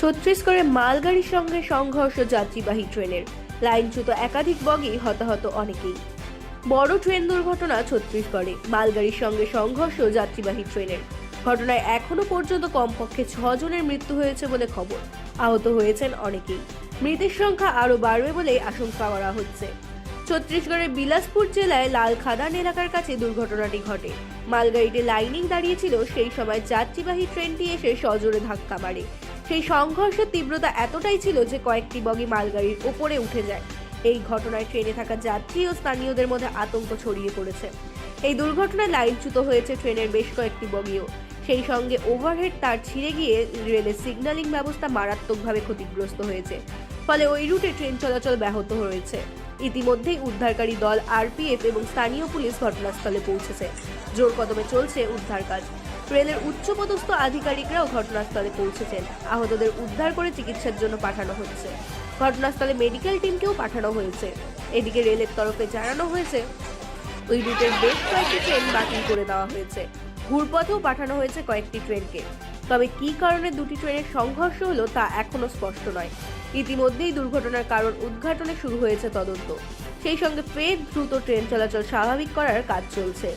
ছত্রিশগড়ে মালগাড়ির সঙ্গে সংঘর্ষ যাত্রীবাহী ট্রেনের। লাইনচ্যুত একাধিক বগি হতাহত অনেকেই। বড় ট্রেন দুর্ঘটনা ছত্তিশগড়ে মালগাড়ির সঙ্গে সংঘর্ষ যাত্রীবাহী ট্রেনের। ঘটনায় এখনও পর্যন্ত কমপক্ষে ছজনের মৃত্যু হয়েছে বলে খবর। আহত হয়েছেন অনেকেই। মৃতের সংখ্যা আরও বাড়বে বলে আশঙ্কা করা হচ্ছে। ছত্তিশগড়ের বিলাসপুর জেলায় লাল খাদান এলাকার কাছে দুর্ঘটনাটি ঘটে। মালগাড়িতে লাইনিং দাঁড়িয়েছিল সেই সময় যাত্রীবাহী ট্রেনটি এসে সজোরে ধাক্কা মারে। সেই সংঘর্ষের তীব্রতা এতটাই ছিল যে কয়েকটি বগি মালগাড়ির ওপরে উঠে যায়। এই ঘটনায় ট্রেনে থাকা যাত্রী ও স্থানীয়দের মধ্যে আতঙ্ক ছড়িয়ে পড়েছে। এই দুর্ঘটনায় লাইনচ্যুত হয়েছে ট্রেনের বেশ কয়েকটি বগিও। সেই সঙ্গে ওভারহেড তার ছিঁড়ে গিয়ে রেলের সিগন্যালিং ব্যবস্থা মারাত্মকভাবে ক্ষতিগ্রস্ত হয়েছে। ফলে ওই রুটে ট্রেন চলাচল ব্যাহত হয়েছে। ইতিমধ্যেই উদ্ধারকারী দল আরপিএফ এবং স্থানীয় পুলিশ ঘটনাস্থলে পৌঁছেছে। জোর কদমে চলছে উদ্ধার কাজ রেলের উচ্চপদস্থ আধিকারিকরাও ঘটনাস্থলে পৌঁছেছেন। আহতদের উদ্ধার করে চিকিৎসার জন্য পাঠানো হচ্ছে। ঘটনাস্থলে মেডিকেল টিমকেও পাঠানো হয়েছে। এদিকে রেলের তরফে জানানো হয়েছে, ওই রুটের বেশ কয়েকটি ট্রেন বাতিল করে দেওয়া হয়েছে। ঘুরপথেও পাঠানো হয়েছে কয়েকটি ট্রেনকে। তবে কি কারণে দুটি ট্রেনের সংঘর্ষ হলো তা এখনও স্পষ্ট নয়। ইতিমধ্যেই দুর্ঘটনার কারণ উদ্ঘাটনে শুরু হয়েছে তদন্ত। সেই সঙ্গে ফের দ্রুত ট্রেন চলাচল স্বাভাবিক করার কাজ চলছে।